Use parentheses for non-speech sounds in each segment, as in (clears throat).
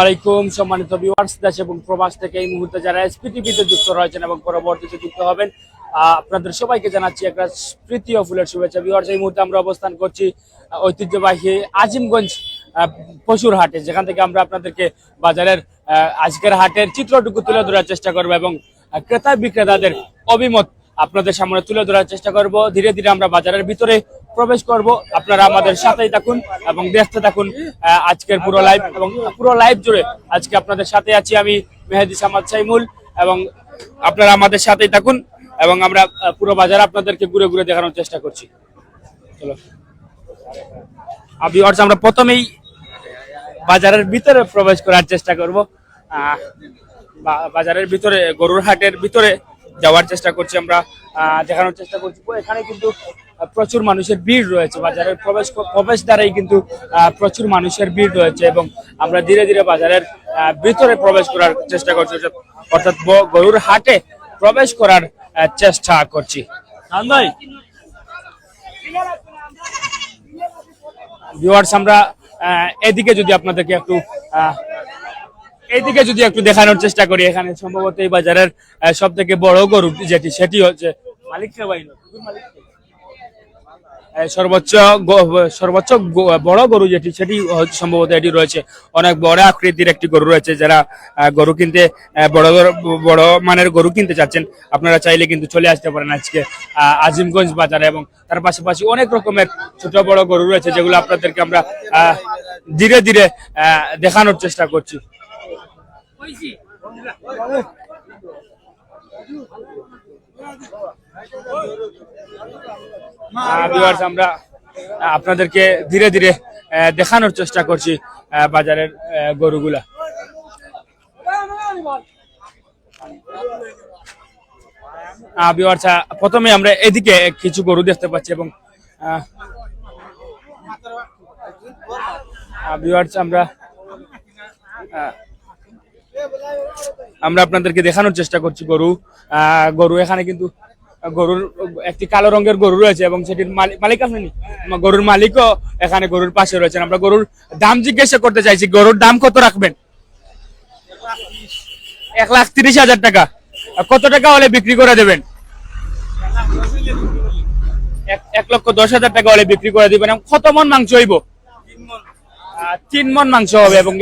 আলাইকুম, সম্মানিত ভিউয়ার্স দেশ এবং প্রবাস থেকে এই মুহূর্তে যারা এসপিটিভিতে যুক্ত রয়েছেন এবং পরবর্তীতে যুক্ত হবেন আপনাদের সবাইকে জানাচ্ছি একটা তৃতীয় ফুলের শুভেচ্ছা। ভিউয়ার্স এই মুহূর্তে আমরা অবস্থান করছি ঐতিহ্যবাহী আজিমগঞ্জ পশুর হাটে, যেখান থেকে আমরা আপনাদেরকে বাজারের আজকের হাটের চিত্রটুকু তুলে ধরার চেষ্টা করব এবং ক্রেতা বিক্রেতাদের অভিমত আপনাদের সামনে তুলে ধরার চেষ্টা করব। ধীরে ধীরে আমরা বাজারের ভিতরে প্রবেশ করব। আপনারা আমাদের সাথেই থাকুন এবং দেখতে থাকুন আজকের পুরো লাইভ এবং পুরো লাইভ জুড়ে। আজকে আপনাদের সাথে আছি আমি মেহেদি সামাদ সাইমুল এবং আপনারা আমাদের সাথেই থাকুন এবং আমরা পুরো বাজার আপনাদেরকে ঘুরে ঘুরে দেখানোর চেষ্টা করছি। চলো। ভিউয়ার্স আমরা প্রথমেই বাজারের ভিতরে প্রবেশ করার চেষ্টা করব। বাজারের ভিতরে, গরুর হাটের ভিতরে যাওয়ার চেষ্টা করছি আমরা দেখানোর চেষ্টা করছি। এখানে কিন্তু প্রচুর মানুষের ভিড় রয়েছে বাজারের প্রবেশ প্রবেশ দ্বারাই কিন্তু প্রচুর মানুষের ভিড় রয়েছে এবং আমরা ধীরে ধীরে বাজারের ভিতরে প্রবেশ করার চেষ্টা করছি। অর্থাৎ গরুর হাটে প্রবেশ করার চেষ্টা করছি। ভিউয়ার্স আমরা আহ, এদিকে যদি আপনাদেরকে একটু আহ, এইদিকে যদি একটু দেখানোর চেষ্টা করি এখানে সম্ভবত এই বাজারের সব থেকে বড় গরু যেটি সেটি হচ্ছে মালিক মালিক সর্বোচ্চ সর্বোচ্চ বড় গরু যেটি, সেটি সম্ভবত এটি রয়েছে অনেক বড় আকৃতির একটি গরু রয়েছে যারা গরু কিনতে বড় বড় মানের গরু কিনতে চাচ্ছেন। আপনারা চাইলে কিন্তু চলে আসতে পারেন আজকে আজিমগঞ্জ বাজারে এবং তার পাশাপাশি অনেক রকমের ছোট বড় গরু রয়েছে যেগুলো আপনাদেরকে আমরা ধীরে ধীরে দেখানোর চেষ্টা করছি। আমরা আপনাদেরকে ধীরে ধীরে দেখানোর চেষ্টা করছি বাজারের গরুগুলা। প্রথমে আমরা এদিকে কিছু গরু দেখতে পাচ্ছি এবং আমরা আমরা আপনাদেরকে দেখানোর চেষ্টা করছি গরু। গরু এখানে কিন্তু, গরুর, একটি কালো রঙের গরু রয়েছে এবং সেটির মালিক আপনি গরুর মালিকও এখানে গরুর পাশে রয়েছেন। আমরা গরুর দাম জিজ্ঞাসা করতে চাইছি, গরুর দাম কত রাখবেন? এক লাখ তিরিশ হাজার টাকা। কত টাকা হলে বিক্রি করে দেবেন? এক- লক্ষ দশ হাজার টাকা হলে বিক্রি করে দিবেন। কত মন মাংস হইব? তিন মন মাংস হবে এবং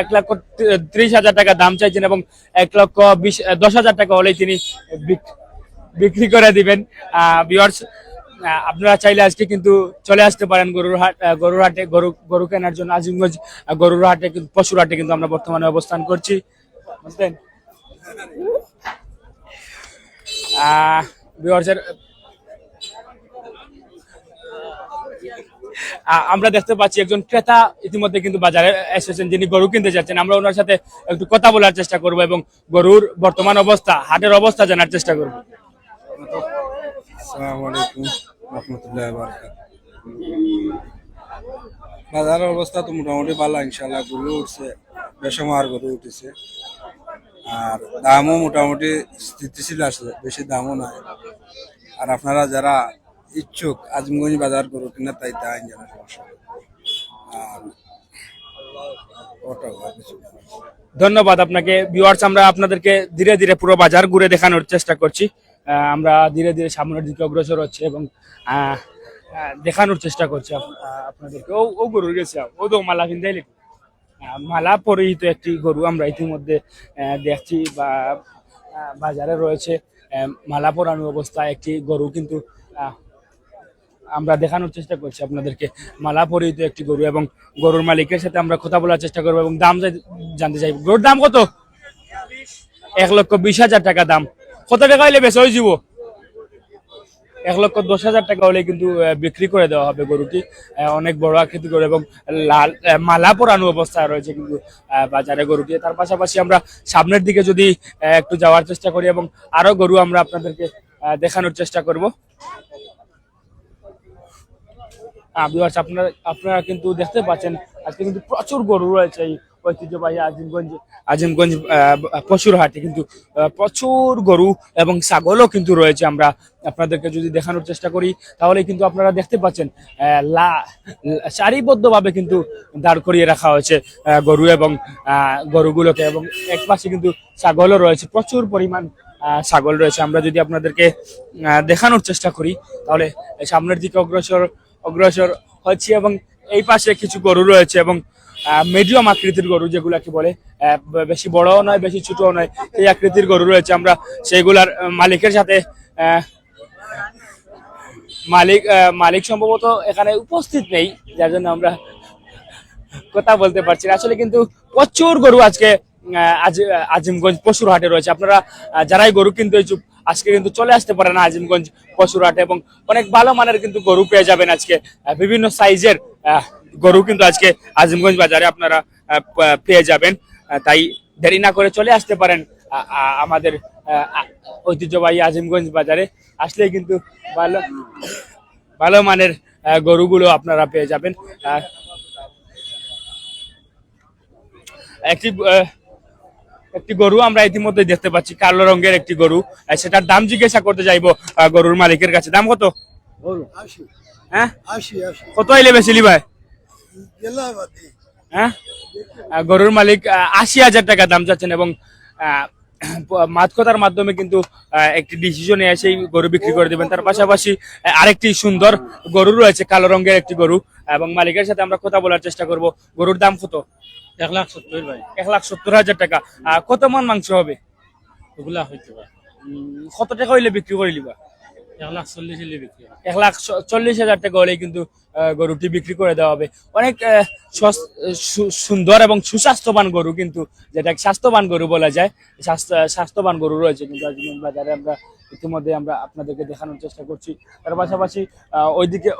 এক লক্ষ ত্রিশ হাজার টাকা দাম চাইছেন এবং এক লক্ষ বিশ দশ হাজার টাকা হলেই তিনি বিক- বিক্রি করে দিবেন। বিয়ার্স আপনারা চাইলে আজকে কিন্তু চলে আসতে পারেন গরুর হাট গরুর হাটে গরু গরু কেনার জন্য। আজিমগঞ্জ গরুর হাটে কিন্তু, পশুর হাটে কিন্তু আমরা বর্তমানে অবস্থান করছি। বুঝলেন? আহ বিয়ার্সের আমরা দেখতে পাচ্ছি একজন ক্রেতা ইতিমধ্যে কিন্তু বাজারে এসেছেন, যিনি গরু কিনতে যাচ্ছেন। আমরা ওনার সাথে একটু কথা বলার চেষ্টা করব এবং গরুর বর্তমান অবস্থা, হাটের অবস্থা জানার চেষ্টা করব। বাজারের অবস্থা তো মোটামুটি ভালো ইনশাল্লাহ গরু উঠছে বেসমার গরু উঠেছে। আর দামও মোটামুটি স্থিতিশীল আছে, বেশি দামও নাই। আর আপনারা যারা ইচ্ছুক আজিমগঞ্জ বাজার গরু কিনা তাই তাই জানা সমস্যা আর। ধন্যবাদ আপনাকে। ভিউয়ার্স আমরা আপনাদেরকে ধীরে ধীরে পুরো বাজার ঘুরে দেখানোর চেষ্টা করছি। আমরা ধীরে ধীরে সামনের দিকে অগ্রসর হচ্ছে এবং দেখানোর চেষ্টা করছি আপনাদেরকে। ও ও গরু গেছে। ও তো মালা কিনতে। মালা পরিহিত একটি গরু আমরা ইতিমধ্যে দেখছি বা বাজারে রয়েছে। মালা পরানো অবস্থায় একটি গরু কিন্তু আমরা দেখানোর চেষ্টা করছি আপনাদেরকে। মালা পরিহিত একটি গরু এবং গরুর মালিকের সাথে আমরা কথা বলার চেষ্টা করব এবং দাম জানতে চাইব। গরুর দাম কত? এক লক্ষ বিশ হাজার টাকা দাম। কত টাকা হইলে বেশ হয়ে যাব এক লক্ষ দশ হাজার টাকা হলে কিন্তু বিক্রি করে দেওয়া হবে গরুটি। অনেক বড় আকৃতি করে এবং লাল মালা পরানো অবস্থায় রয়েছে কিন্তু বাজারে গরুটি। তার পাশাপাশি আমরা সামনের দিকে যদি একটু যাওয়ার চেষ্টা করি এবং আরও গরু আমরা আপনাদেরকে দেখানোর চেষ্টা করব। ভিউয়ার্স আপনারা আপনারা কিন্তু দেখতে পাচ্ছেন, আজকে কিন্তু প্রচুর গরু রয়েছে এই ঐতিহ্যবাহী আজিমগঞ্জ আজিমগঞ্জ পশুর হাটে কিন্তু প্রচুর গরু এবং ছাগলও কিন্তু রয়েছে। আমরা আপনাদেরকে যদি দেখানোর চেষ্টা করি, তাহলে কিন্তু আপনারা দেখতে পাচ্ছেন লা সারিবদ্ধভাবে কিন্তু দাঁড় করিয়ে রাখা হয়েছে গরু এবং গরুগুলোকে এবং এক পাশে কিন্তু ছাগলও রয়েছে। প্রচুর পরিমাণ ছাগল রয়েছে। আমরা যদি আপনাদেরকে দেখানোর চেষ্টা করি, তাহলে সামনের দিকে অগ্রসর অগ্রসর হচ্ছে এবং এই পাশে কিছু গরু রয়েছে এবং মিডিয়াম আকৃতির গরু যেগুলাকে বলে বেশি বড়ও নয়, বেশি ছোটও নয়, সেই আকৃতির গরু রয়েছে। আমরা সেইগুলার মালিকের সাথে মালিক মালিক সম্ভবত এখানে উপস্থিত নেই, যার জন্য আমরা কথা বলতে পারছি না। আসলে কিন্তু প্রচুর গরু আজকে আজ আজিমগঞ্জ পশুর হাটে রয়েছে। আপনারা যারাই গরু কিনতে ইচ্ছুক আজকে কিন্তু চলে আসতে পারেন আজিমগঞ্জ পশুর হাটে এবং অনেক ভালো মানের কিন্তু গরু পেয়ে যাবেন আজকে। বিভিন্ন সাইজের গরু কিন্তু আজকে আজিমগঞ্জ বাজারে আপনারা পেয়ে যাবেন। তাই দেরি না করে চলে আসতে পারেন আমাদের ঐতিহ্যবাহী আজিমগঞ্জ বাজারে। আসলে কিন্তু ভালো ভালো মানের গরুগুলো আপনারা পেয়ে যাবেন। একটি একটি গরু আমরা ইতিমধ্যে দেখতে পাচ্ছি কালো রঙের একটি গরু। সেটার দাম জিজ্ঞাসা করতে যাইবো গরুর মালিকের কাছে। দাম কত? হ্যাঁ? কত আইলে বেশিলি ভাই হ্যাঁ? গরুর মালিক আশি হাজার টাকা দাম চাচ্ছেন এবং (clears throat) কথার মাধ্যমে কিন্তু আহ, একটি ডিসিশনে এসে গরু বিক্রি করে দিবেন। তার পাশাপাশি আরেকটি সুন্দর গরু রয়েছে কালো রঙের একটি গরু। এবং মালিকের সাথে আমরা কথা বলার চেষ্টা করব। গরুর দাম কত? এক লাখ সত্তর ভাই। এক লাখ সত্তর হাজার টাকা। কত মন মাংস হবে? ওগুলা হইতে পারে। কত টাকা হইলে বিক্রি করে দিবা? এক লাখ চল্লিশ হলে বিক্রি হয় এক লাখ চ- চল্লিশ হাজার টাকা হলেই কিন্তু গরুটি বিক্রি করে দেওয়া হবে। অনেক সুন্দর এবং সুস্বাস্থ্যবান গরু কিন্তু, যেটা স্বাস্থ্যবান গরু বলা যায় স্বাস্থ্যবান গরু রয়েছে কিন্তু বাজারে আমরা ইতিমধ্যে আমরা আপনাদেরকে দেখানোর চেষ্টা করছি। তার পাশাপাশি ওইদিকে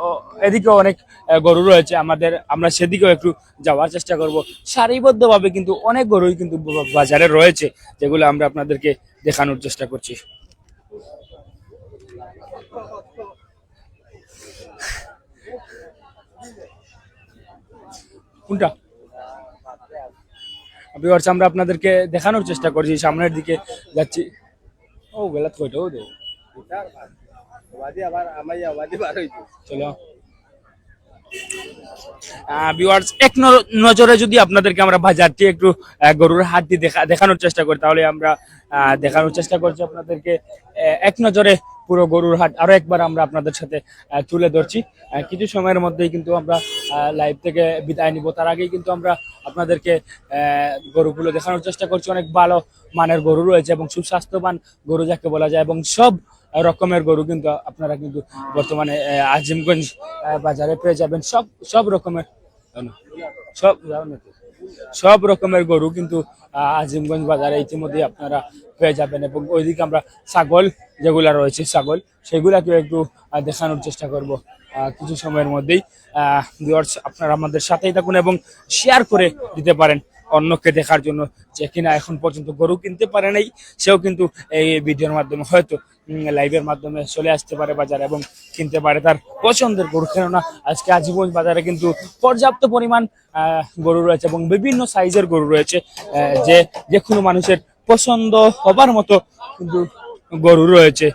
এদিকেও অনেক গরু রয়েছে। আমাদের, আমরা সেদিকেও একটু যাওয়ার চেষ্টা করব। সারিবদ্ধভাবে কিন্তু অনেক গরুই কিন্তু বাজারে রয়েছে, যেগুলো আমরা আপনাদেরকে দেখানোর চেষ্টা করছি। কোনটা? ভিউয়ার্স আমরা আপনাদেরকে দেখানোর চেষ্টা করছি, সামনের দিকে যাচ্ছি। ও, গেলাত কইটা ও দে চলো। এক নজরে যদি আপনাদেরকে আমরা বাজারটি একটু গরুর হাটটি দেখা দেখানোর চেষ্টা করি, তাহলে আমরা দেখানোর চেষ্টা করছি আপনাদেরকে। এক নজরে পুরো গরুর হাট আরও একবার আমরা আপনাদের সাথে তুলে ধরছি। কিছু সময়ের মধ্যেই কিন্তু আমরা লাইভ থেকে বিদায় নিব। তার আগেই কিন্তু আমরা আপনাদেরকে গরুগুলো দেখানোর চেষ্টা করছি। অনেক ভালো মানের গরু রয়েছে এবং সুস্বাস্থ্যবান গরু যাকে বলা যায় এবং সব রকমের গরু কিন্তু আপনারা কিন্তু বর্তমানে আজিমগঞ্জ বাজারে পেয়ে যাবেন। সব সব রকমের, সব সব রকমের গরু কিন্তু আজিমগঞ্জ বাজারে ইতিমধ্যে আপনারা পেয়ে যাবেন এবং ওইদিকে আমরা ছাগল যেগুলা রয়েছে, ছাগল সেগুলাকে একটু দেখানোর চেষ্টা করব কিছু সময়ের মধ্যেই। ভিউয়ার্স আপনারা আমাদের সাথেই থাকুন এবং শেয়ার করে দিতে পারেন। অন্যকে দেখার জন্য যে কিনা এখন পর্যন্ত গরু কিনতে পারে নাই, সেও কিন্তু এই ভিডিওর মাধ্যমে হয়তো লাইভের মাধ্যমে চলে আসতে পারে বাজারে এবং কিনতে পারে তার পছন্দের গরু। কেননা আজকে আজীবন বাজারে কিন্তু পর্যাপ্ত পরিমাণ গরু রয়েছে এবং বিভিন্ন সাইজের গরু রয়েছে যে যে কোনো মানুষের পছন্দ হবার মতো কিন্তু গরু রয়েছে।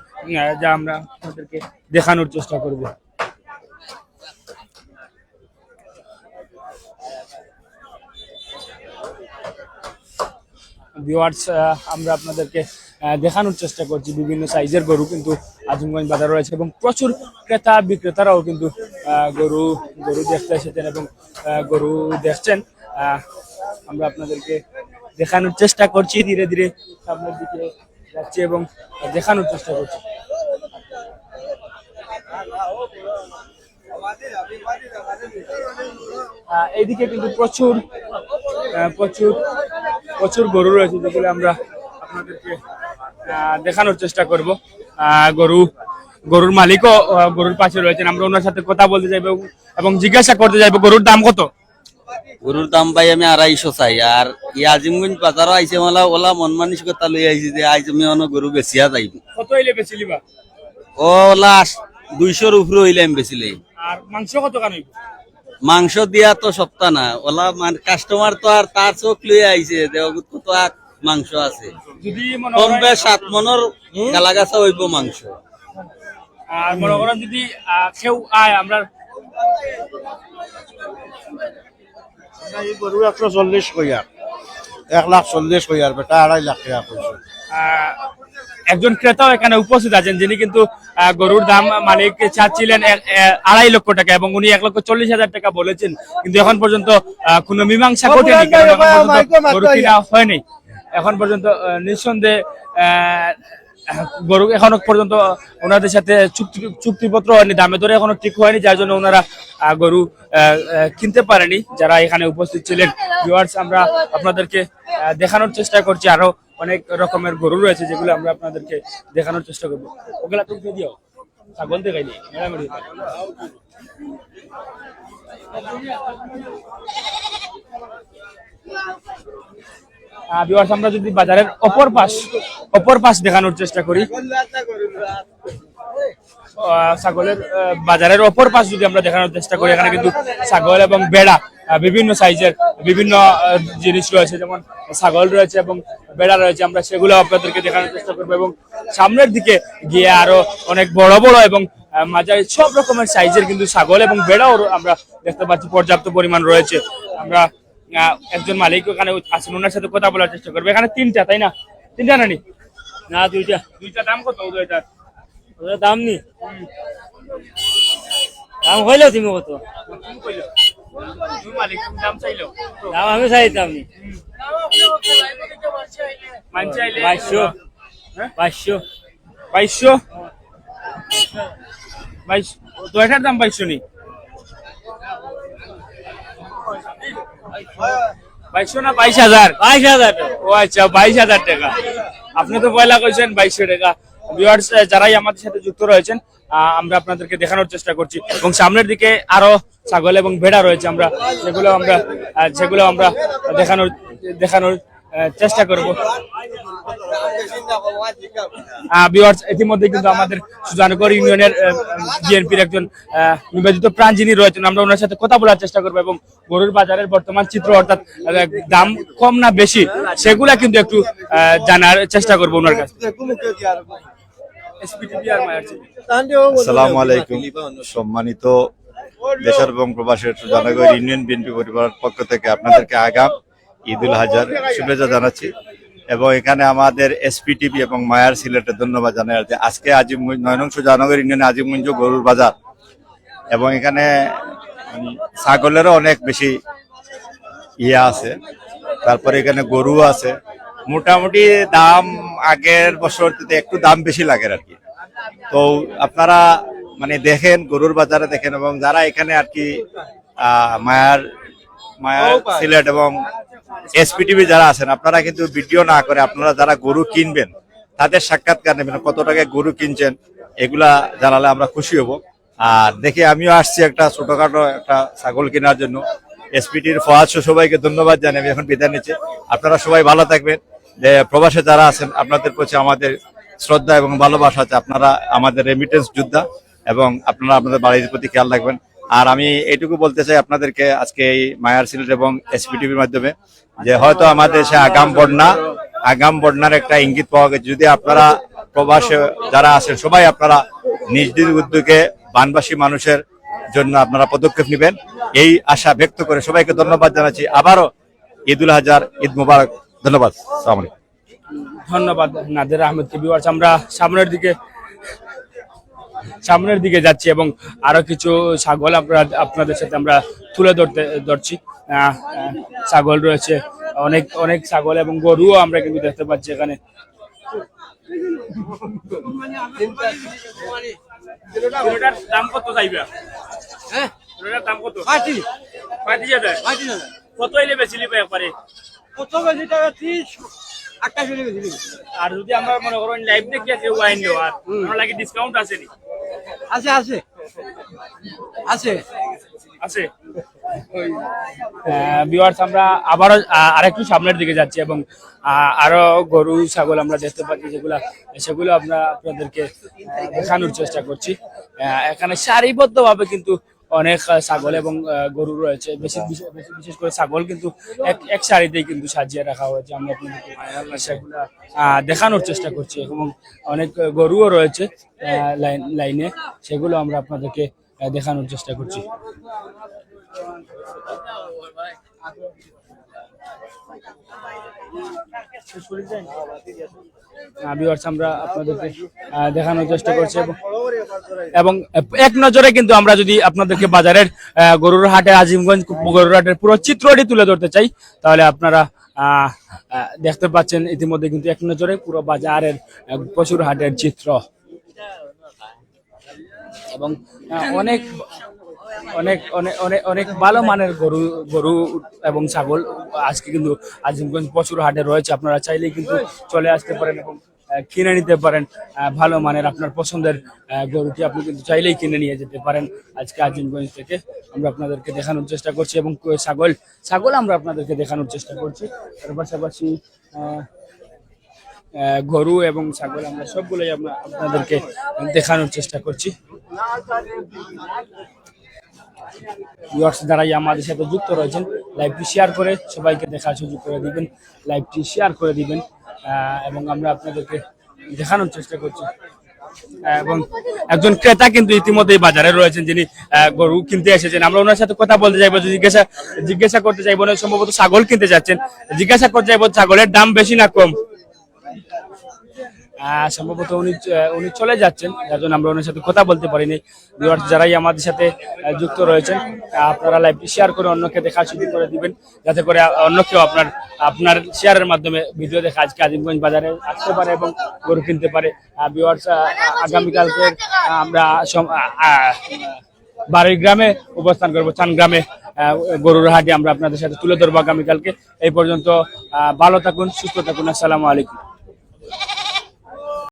যা আমরা আপনাদেরকে দেখানোর চেষ্টা করব। ভিউয়ার্স আমরা আপনাদেরকে দেখানোর চেষ্টা করছি বিভিন্ন সাইজের গরু, কিন্তু আজিমগঞ্জ বাজার রয়েছে এবং প্রচুর ক্রেতা বিক্রেতারাও কিন্তু গরু গরু দেখতে এসেছেন এবং গরু দেখছেন। আমরা আপনাদেরকে দেখানোর চেষ্টা করছি। ধীরে ধীরে সামনের দিকে যাচ্ছি এবং দেখানোর চেষ্টা করছি। এইদিকে কিন্তু প্রচুর প্রচুর প্রচুর গরু রয়েছে যেগুলো আমরা আপনাদেরকে দেখানোর চেষ্টা করব। গরু, গরুর মালিকও গরুর পাশে রয়েছেন। আমরা ওনার সাথে কথা বলতে যাইব এবং জিজ্ঞাসা করতে যাইব, গরুর দাম কত? গরুর দাম পাই আমি আড়াইশো চাই। আর ই আজিমগঞ্জ বাজারও আইছে মালা ওলা মন মানসিকতা লই আইছি যে আইজ আমি অন্য গরু বেচিয়া যাইব কত হইলে বেশি লিবা ও লাস্ট দুইশোর উপরে হইলে আমি বেচিলে। আর মাংস কত কান মাংস দিয়া তো সপ্তাহ না। ওলা মানে কাস্টমার তো আর তার চোখ লুয়ে আইছে দেওগুত তো আর মাংস আছে। যদি কম করেন সাত মনের গালাগাছা হইব মাংস। আর মনে করেন যদি কেউ আয় আমরা এই গরু একশো চল্লিশ কইয়ার। এক লাখ চল্লিশ কইয়ার বেটা আড়াই লাখ টাকা কইছে। একজন ক্রেতাও এখানে উপস্থিত আছেন যিনি কিন্তু গরুর দাম মালিক চাচ্ছিলেন আড়াই লক্ষ টাকা এবং উনি এক লক্ষ চল্লিশ হাজার টাকা বলেছেন। কিন্তু এখন পর্যন্ত কোনো মীমাংসা ঘটেনি গরু কিনা হয়নি। এখন পর্যন্ত নিঃসন্দেহে আহ, গরু এখনও পর্যন্ত ওনাদের সাথে চুক্তি চুক্তিপত্র হয়নি, দামে দরে এখনও ঠিক হয়নি, যার জন্য ওনারা গরু কিনতে পারেনি। যারা এখানে উপস্থিত ছিলেন ভিউয়ার্স আমরা আপনাদেরকে দেখানোর চেষ্টা করছি। আরও অনেক রকমের গরু রয়েছে, যেগুলো আমরা আপনাদেরকে দেখানোর চেষ্টা করব। ওগুলা তুমি দিও। ছাগল দেখাইনি মেরামেরি ভিউয়ার্স আমরা যদি বাজারের অপর পাশ অপর পাশ দেখানোর চেষ্টা করি ছাগলের বাজারের অপর পাশ যদি আমরা দেখানোর চেষ্টা করি, এখানে কিন্তু ছাগল এবং বেড়া বিভিন্ন সাইজের বিভিন্ন জিনিস রয়েছে, যেমন ছাগল রয়েছে এবং বেড়া রয়েছে, আমরা সেগুলো আপনাদেরকে দেখানোর চেষ্টা করব এবং সামনের দিকে গিয়ে আরও অনেক বড় বড় এবং মাঝারি সব রকমের সাইজের কিন্তু ছাগল এবং বেড়াও আমরা দেখতে পাচ্ছি, পর্যাপ্ত পরিমাণ রয়েছে। আমরা একজন মালিক ওখানে আছেন ওনার সাথে কথা বলার চেষ্টা করব। এখানে তিনটা তাই না? তিনটা নানি না? দুইটা। দুইটা দাম কত দুইটা দাম নি? দাম হইলেও তুমি কত? দাম চাইলো? দাম আমি চাইতাম নি। বাইশ বাইশশো নি? বাইশশো না বাইশ হাজার? বাইশ হাজার টাকা। ও আচ্ছা বাইশ হাজার টাকা। আপনি তো পয়লা কইছেন বাইশশো টাকা। ভিউয়ার্স যারাই আমাদের সাথে যুক্ত রয়েছেন আহ, আমরা আপনাদেরকে দেখানোর চেষ্টা করছি। এবং সামনের দিকে আরও ছাগল এবং ভেড়া রয়েছে আমরা যেগুলো আমরা যেগুলো আমরা দেখানোর দেখানোর চেষ্টা করব। ইতিমধ্যে কিন্তু আমাদের সুজানগর ইউনিয়নের বিএনপির একজন নিবেদিত প্রাণ যিনি রয়েছেন। আমরা ওনার সাথে কথা বলার চেষ্টা করব এবং গরুর বাজারের বর্তমান চিত্র, অর্থাৎ দাম কম না বেশি, সেগুলা কিন্তু একটু জানার চেষ্টা করব ওনার কাছে। সম্মানিত দেশের এবং প্রবাসের জনগণ ইউনিয়ন বিএনপি পরিবারের পক্ষ থেকে আপনাদেরকে আগাম ঈদ উল হাজার শুভেচ্ছা জানাচ্ছি। এবং এখানে আমাদের এসপিটিভি এবং মায়ার সিলেটের ধন্যবাদ জানাই। যে আজকে আজিমগঞ্জ নয় নং সুজানগর ইউনিয়নে আজিমগঞ্জ গরুর বাজার। এবং এখানে ছাগলেরও অনেক বেশি ইয়ে আছে। তারপরে এখানে গরু আছে। মোটামুটি দাম আগের বছর একটু দাম বেশি লাগে আর কি। তো আপনারা মানে দেখেন গরুর বাজারে দেখেন এবং যারা এখানে আর কি আহ, মায়ার মায়ার সিলেট এবং এসপিটিভি যারা আছেন, আপনারা কিন্তু ভিডিও না করে আপনারা যারা গরু কিনবেন, তাদের সাক্ষাৎকার নেবেন, কত টাকায় গরু কিনছেন, এগুলা জানালে আমরা খুশি হব। আর দেখে আমিও আসছি একটা ছোটখাটো একটা ছাগল কেনার জন্য। এসপিটির ফহাদ সবাইকে ধন্যবাদ জানাই, আমি এখন বিদায় নিচ্ছি। আপনারা সবাই ভালো থাকবেন। যে প্রবাসে যারা আছেন, আপনাদের প্রতি আমাদের শ্রদ্ধা এবং ভালোবাসা আছে। আপনারা আমাদের রেমিটেন্স যোদ্ধা এবং আপনারা আপনাদের বাড়ির প্রতি খেয়াল রাখবেন। আর আমি এইটুকু বলতে চাই আপনাদেরকে আজকে এই মায়ার সিলেট এবং এসপিটিভির মাধ্যমে যে হয়তো আমাদের দেশে আগাম বন্যা, আগাম বন্যার একটা ইঙ্গিত পাওয়া গেছে। যদি আপনারা প্রবাসে যারা আছেন, সবাই আপনারা নিজ নিজ উদ্যোগে বানবাসী মানুষের জন্য আপনারা পদক্ষেপ নেবেন। এই আশা ব্যক্ত করে সবাইকে ধন্যবাদ জানাচ্ছি। আবারও ঈদুল হাজার ঈদ মুবারক। ধন্যবাদ। আলাইকুম। ধন্যবাদ নাদের আহমেদকে ভিউয়ার্স আমরা সামনের দিকে সামনের দিকে যাচ্ছি এবং আরও কিছু ছাগল আমরা আপনাদের সাথে আমরা তুলে ধরতে ধরছি। ছাগল রয়েছে অনেক অনেক ছাগল এবং গরুও আমরা কিন্তু দেখতে পাচ্ছি এখানে। গরুটার দাম কত চাইবে? হ্যাঁ? দাম কত? পঁয়ত্রিশ হাজার? কত এলে বেশি লিবে একবারে? আর যদি আমরা মনে করেন লাইভ দেখে কেউ আইন দেওয়া আর আমার লাগে ডিসকাউন্ট আছে নি আছে আছে। আছে। আছে। ভিউয়ার্স আমরা আবারও আরেকটু সামনের দিকে যাচ্ছি এবং আরও গরু, ছাগল আমরা দেখতে পাচ্ছি যেগুলা, সেগুলো আমরা আপনাদেরকে দেখানোর চেষ্টা করছি। এখানে সারিবদ্ধ ভাবে কিন্তু অনেক ছাগল এবং গরু রয়েছে। বেশি বিশেষ- করে ছাগল কিন্তু এক এক সারিতেই কিন্তু সাজিয়ে রাখা হয়েছে। আমরা আপনাদেরকে সেগুলা দেখানোর চেষ্টা করছি। এবং অনেক গরুও রয়েছে আহ, লাইন লাইনে। সেগুলো আমরা আপনাদেরকে দেখানোর চেষ্টা করছি। আমরা আপনাদেরকে দেখানোর চেষ্টা করছি এবং এক নজরে কিন্তু আমরা যদি আপনাদেরকে বাজারের গরুর হাটে, আজিমগঞ্জ গরুর হাটের পুরো চিত্রটি তুলে ধরতে চাই, তাহলে আপনারা দেখতে পাচ্ছেন ইতিমধ্যে কিন্তু এক নজরে পুরো বাজারের পশুর হাটের চিত্র। এবং অনেক অনেক অনেক অনেক অনেক ভালো মানের গরু গরু এবং ছাগল আজকে কিন্তু আজিমগঞ্জ প্রচুর হাটে রয়েছে। আপনারা চাইলেই কিন্তু চলে আসতে পারেন এবং কিনে নিতে পারেন। ভালো মানের আপনার পছন্দের গরুটি আপনি কিন্তু চাইলেই কিনে নিয়ে যেতে পারেন আজকে আজিমগঞ্জ থেকে। আমরা আপনাদেরকে দেখানোর চেষ্টা করছি এবং ছাগল ছাগল আমরা আপনাদেরকে দেখানোর চেষ্টা করছি। তার পাশাপাশি গরু এবং ছাগল আমরা সবগুলোই আমরা আপনাদেরকে দেখানোর চেষ্টা করছি। ভিউয়ার্স যারাই আমাদের সাথে যুক্ত রয়েছেন লাইভটি শেয়ার করে সবাইকে দেখার সুযোগ করে দিবেন লাইভটি শেয়ার করে দিবেন এবং আমরা আপনাদেরকে দেখানোর চেষ্টা করছি। এবং একজন ক্রেতা কিন্তু ইতিমধ্যেই বাজারে রয়েছেন, যিনি গরু কিনতে এসেছেন। আমরা ওনার সাথে কথা বলতে চাইব জিজ্ঞাসা জিজ্ঞাসা করতে চাইব সম্ভবত ছাগল কিনতে যাচ্ছেন। জিজ্ঞাসা করতে চাইব, ছাগলের দাম বেশি না কম? সম্ভবত উনি উনি চলে যাচ্ছেন, যার জন্য আমরা ওনার সাথে কথা বলতে পারিনি। ভিউয়ার্স যারাই আমাদের সাথে যুক্ত রয়েছেন আপনারা লাইভটি শেয়ার করে অন্যকে দেখা সুযোগ করে দিবেন, যাতে করে অন্য কেউ আপনার আপনার শেয়ারের মাধ্যমে ভিডিও দেখে আজকে আজিমগঞ্জ বাজারে আসতে পারে এবং গরু কিনতে পারে। ভিউয়ার্স আগামীকালকে আমরা বাড়ির গ্রামে অবস্থান করব, চান গ্রামে গরুর হাটে আমরা আপনাদের সাথে তুলে ধরবো আগামীকালকে। এই পর্যন্ত ভালো থাকুন, সুস্থ থাকুন, আসসালামু আলাইকুম।